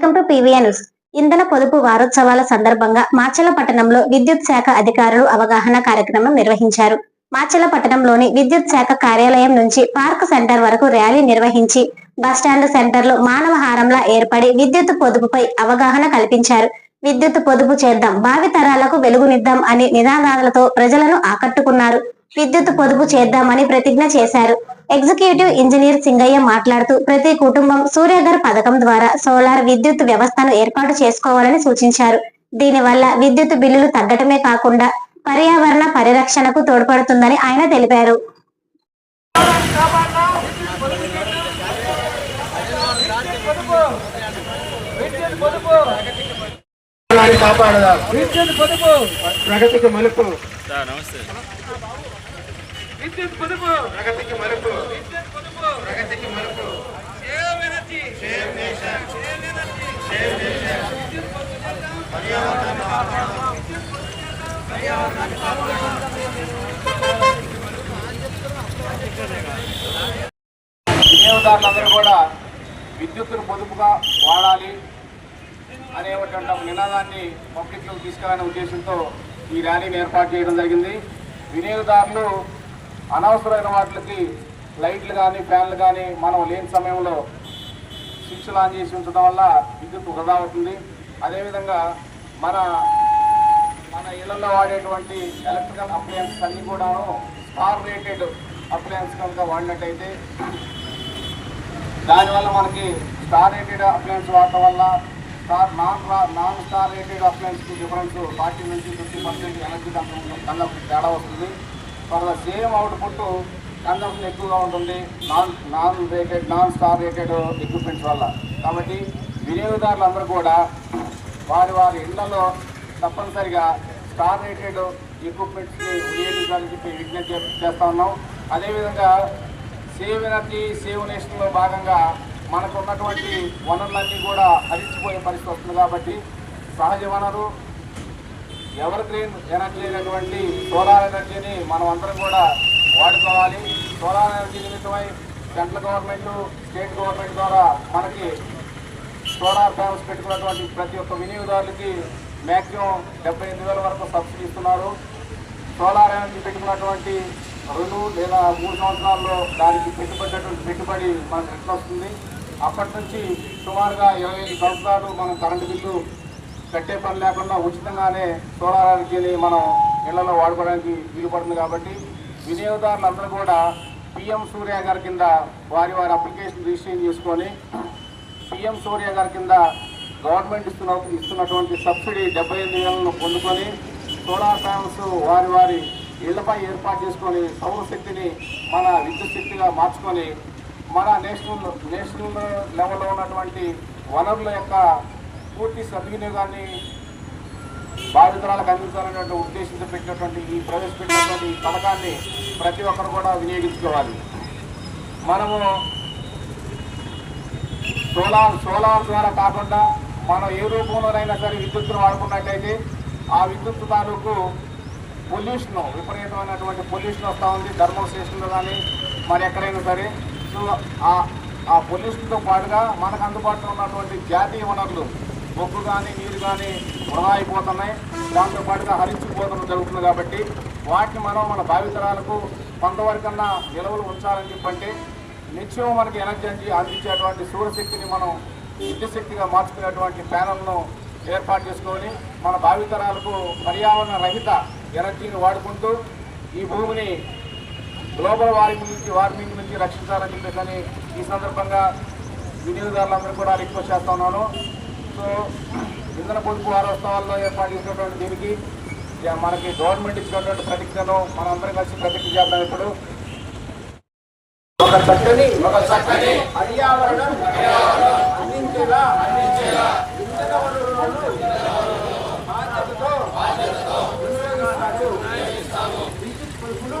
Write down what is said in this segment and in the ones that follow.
Welcome to PVN news. ఇంధన పొదుపు వారోత్సవాల సందర్భంగా మాచల పట్టణంలో విద్యుత్ శాఖ అధికారులు అవగాహన కార్యక్రమం నిర్వహించారు. మాచల పట్టణంలోని విద్యుత్ శాఖ కార్యాలయం నుంచి పార్క్ సెంటర్ వరకు ర్యాలీ నిర్వహించి బస్టాండ్ సెంటర్లో మానవహారంలా ఏర్పడి విద్యుత్ పొదుపుపై అవగాహన కల్పించారు. విద్యుత్ పొదుపు చేద్దాం భావి తరాలకు వెలుగునిద్దాం అని నినాదాలతో ప్రజలను ఆకట్టుకున్నారు. విద్యుత్ పొదుపు చేద్దామని ప్రతిజ్ఞ చేశారు. ఎగ్జిక్యూటివ్ ఇంజనీర్ సింగయ్య మాట్లాడుతూ ప్రతి కుటుంబం సూర్యఘర్ పథకం ద్వారా సోలార్ విద్యుత్ వ్యవస్థను ఏర్పాటు చేసుకోవాలని సూచించారు. దీనివల్ల విద్యుత్ బిల్లులు తగ్గటమే కాకుండా పర్యావరణ పరిరక్షణకు తోడ్పడుతుందని ఆయన తెలిపారు. ప్రగతికి మలుపు. సార్ నమస్తే. విద్యుత్ పొదుపు. ప్రగతికి మలుపు. విద్యుత్ పొదుపు. ప్రగతికి మలుపు. Save energy save nation save energy వినియోగదారులందరూ కూడా విద్యుత్తును పొదుపుగా వాడాలి అనేటువంటి ఒక నినాదాన్ని పబ్లిక్లోకి తీసుకెళ్ళనే ఉద్దేశంతో ఈ ర్యాలీని ఏర్పాటు చేయడం జరిగింది. వినియోగదారులు అనవసరమైన వాటికి లైట్లు కానీ ఫ్యాన్లు కానీ మనం లేని సమయంలో స్విచ్లు ఆన్ చేసి ఉంచడం వల్ల విద్యుత్ వృధా అవుతుంది. అదేవిధంగా మన మన ఇళ్ళలో వాడేటువంటి ఎలక్ట్రికల్ అప్లయన్సెస్ అన్నీ కూడాను స్టార్ రేటెడ్ అప్లయన్స్ కనుక వాడినట్టయితే దానివల్ల మనకి స్టార్ రేటెడ్ అప్లయన్స్ వాడటం వల్ల star non non star rated అప్లయన్స్కి difference forty నుంచి ఫిఫ్టీ పర్సెంట్ ఎనర్జీ కన్సంప్షన్ తేడా వస్తుంది. తర్వాత సేమ్ అవుట్పుట్ కన్సంప్షన్ ఎక్కువగా ఉంటుంది. Non non rated non star rated equipments వల్ల. కాబట్టి వినియోగదారులందరూ కూడా వారి వారి ఇళ్ళలో తప్పనిసరిగా స్టార్ రేటెడ్ ఎక్విప్మెంట్స్ని వినియోగించాలని చెప్పి విజ్ఞప్తి చేస్తా ఉన్నాం. అదేవిధంగా సేవ్ ఎనర్జీ సేవ్ నేషన్లో భాగంగా మనకు ఉన్నటువంటి వనరులన్నీ కూడా హరించిపోయే పరిస్థితి వస్తుంది కాబట్టి సహజ వనరు ఎవర్ గ్రీన్ ఎనర్జీ అయినటువంటి సోలార్ ఎనర్జీని మనం అందరం కూడా వాడుకోవాలి. సోలార్ ఎనర్జీ నిమిత్తమై సెంట్రల్ గవర్నమెంట్ స్టేట్ గవర్నమెంట్ ద్వారా మనకి సోలార్ ప్యానల్స్ పెట్టుకున్నటువంటి ప్రతి ఒక్క వినియోగదారులకి మ్యాక్సిమం డెబ్బై ఎనిమిది వేల వరకు సబ్సిడీ ఇస్తున్నారు. సోలార్ ఎనర్జీ పెట్టుకున్నటువంటి రెండు లేదా మూడు సంవత్సరాల్లో దానికి పెట్టుబడినటువంటి పెట్టుబడి మనకు ఎట్లా వస్తుంది. అప్పటి నుంచి సుమారుగా ఇరవై ఐదు సంవత్సరాలు మనం కరెంటు బిల్లు కట్టే పని లేకుండా ఉచితంగానే సోలార్ ఎనర్జీని మనం ఇళ్ళలో వాడుకోవడానికి వీలుపడుతుంది కాబట్టి వినియోగదారులందరూ కూడా పిఎం సూర్య గారి కింద వారి వారి అప్లికేషన్ రిజిస్ట్రేషన్ చేసుకొని పిఎం సూర్య గారి కింద గవర్నమెంట్ ఇస్తున్న ఇస్తున్నటువంటి సబ్సిడీ డెబ్బై ఐదు వేలను పొందుకొని సోలార్ ప్యానల్స్ వారి వారి ఇళ్ళపై ఏర్పాటు చేసుకొని సౌరశక్తిని మన విద్యుత్ శక్తిగా మార్చుకొని మన నేషనల్ నేషనల్ లెవెల్లో ఉన్నటువంటి వనరుల యొక్క పూర్తి సద్వినియోగాన్ని బాధితురాలకు అందించాలనే ఉద్దేశంతో పెట్టినటువంటి ఈ ప్రవేశపెట్టినటువంటి ఈ పథకాన్ని ప్రతి ఒక్కరు కూడా వినియోగించుకోవాలి. మనము సోలార్ సోలార్ ద్వారా కాకుండా మనం ఏ రూపంలోనైనా సరే విద్యుత్తును వాడుకున్నట్టయితే ఆ విద్యుత్ తాలూకు పొల్యూషన్ విపరీతమైనటువంటి పొల్యూషన్ వస్తూ ఉంది థర్మల్ స్టేషన్లో కానీ మరి ఎక్కడైనా సరే. సో ఆ ఆ పొల్యూషన్తో పాటుగా మనకు అందుబాటులో ఉన్నటువంటి జాతీయ వనరులు బొగ్గు కానీ నీరు కానీ వృధా అయిపోతున్నాయి దాంతో పాటుగా హరించిపోవడం జరుగుతుంది కాబట్టి వాటిని మనం మన భావితరాలకు కొంతవరకన్నా నిలవలు ఉంచాలని చెప్పంటే నిత్యం మనకి ఎనర్జీ అందించేటువంటి సూర్యశక్తిని మనం విద్యుశక్తిగా మార్చుకునేటువంటి ప్యానల్ను ఏర్పాటు చేసుకొని మన భావితరాలకు పర్యావరణ రహిత ఎనర్జీని వాడుకుంటూ ఈ భూమిని గ్లోబల్ వార్మింగ్ నుంచి వార్మింగ్ నుంచి రక్షించాలని చెప్పేసి ఈ సందర్భంగా వినియోగదారులందరూ కూడా రిక్వెస్ట్ చేస్తా ఉన్నాను. సో ఇంధన పొదుపు వారోత్సవాల్లో ఏర్పాటు చేసినటువంటి దీనికి మనకి గవర్నమెంట్ ఇచ్చినటువంటి ప్రతిజ్ఞను మనందరం కలిసి ప్రతిజ్ఞ చేద్దాం ఇప్పుడు ఒక చక్కని ఒక చక్కని పర్యావరణం అందించేలా అందించేలా ఇంధన బాధ్యతతో వినియోగిస్తాను. విద్యుత్ పొదుపును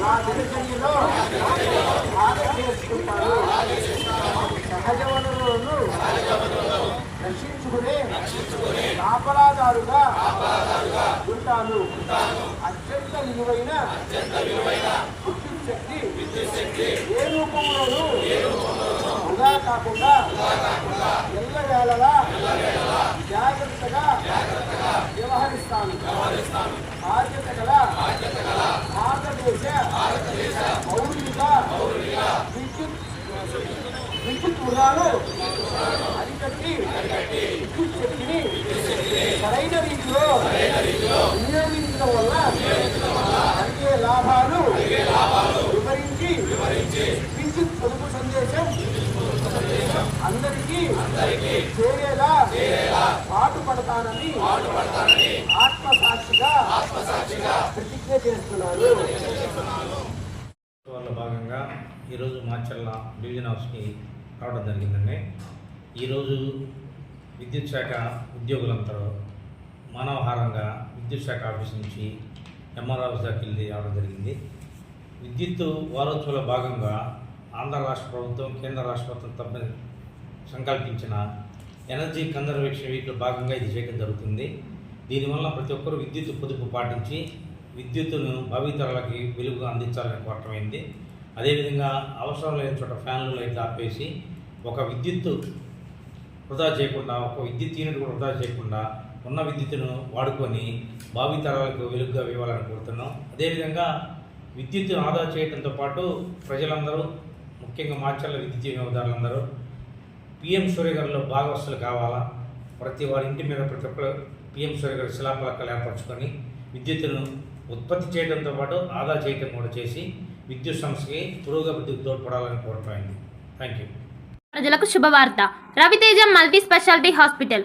నా దినచర్యలో రక్షించుకునే కాపలాదారుగా ఉంటాను. అత్యంత విలువైన విద్యుత్ శక్తి ఏ రూపంలోనూ వృధా కాకుండా ఎల్ల వేళలా జాగ్రత్తగా వ్యవహరిస్తాను. బాధ్యత గల భారతదేశ పౌరులుగా విద్యుత్ విద్యుత్ వృధాను అరికట్టి రీతిలో వినియోగించడం వల్ల కలిగే లాభాలు వివరించి విద్యుత్ పొదుపు సందేశం అందరికీ చేరేలా పాటుపడతానని ఆత్మసాక్షిగా ప్రతిజ్ఞ చేస్తున్నారు వాళ్ళ భాగంగా ఈరోజు మాచర్ల డివిజన్ హౌస్కి రావడం జరిగిందండి. ఈరోజు విద్యుత్ శాఖ ఉద్యోగులంతా మానవహారంగా విద్యుత్ శాఖ ఆఫీస్ నుంచి ఎంఆర్ ఆఫీస్ దాకా వెళ్ళి రావడం జరిగింది. విద్యుత్ వారోత్సవాల భాగంగా ఆంధ్ర రాష్ట్ర ప్రభుత్వం కేంద్ర రాష్ట్ర ప్రభుత్వం తప్పని సంకల్పించిన ఎనర్జీ కన్జర్వేషన్ వీక్లో భాగంగా ఇది చేయడం జరుగుతుంది. దీనివల్ల ప్రతి ఒక్కరూ విద్యుత్ పొదుపు పాటించి విద్యుత్తును భావితరాలకి వెలుగు అందించాలని కోరటమైంది అదేవిధంగా అవసరం లేని చోట ఫ్యాన్లు లైట్లు ఆపేసి ఒక విద్యుత్తు వృధా చేయకుండా ఒక విద్యుత్ యూనిట్ కూడా వృధా చేయకుండా ఉన్న విద్యుత్తును వాడుకొని భావితరాలకు వెలుగుగా ఇవ్వాలని కోరుతున్నాం. అదేవిధంగా విద్యుత్తును ఆదా చేయడంతో పాటు ప్రజలందరూ ముఖ్యంగా మార్చర్ల విద్యుత్ వినియోగదారులందరూ పిఎం సూర్యగారిలో భాగవస్తులు కావాలా? ప్రతి వారి ఇంటి మీద ప్రతి ఒక్కరు పిఎం సూర్యగారి శిలాఫలకాలు ఏర్పరచుకొని విద్యుత్తును ఉత్పత్తి చేయడంతో పాటు ఆదా చేయడం కూడా చేసి విద్యుత్ సంస్థకి పురోగతికి తోడ్పడాలని కోరటమైంది థ్యాంక్ యూ. ప్రజలకు శుభవార్త. Raviteja multi speciality hospital.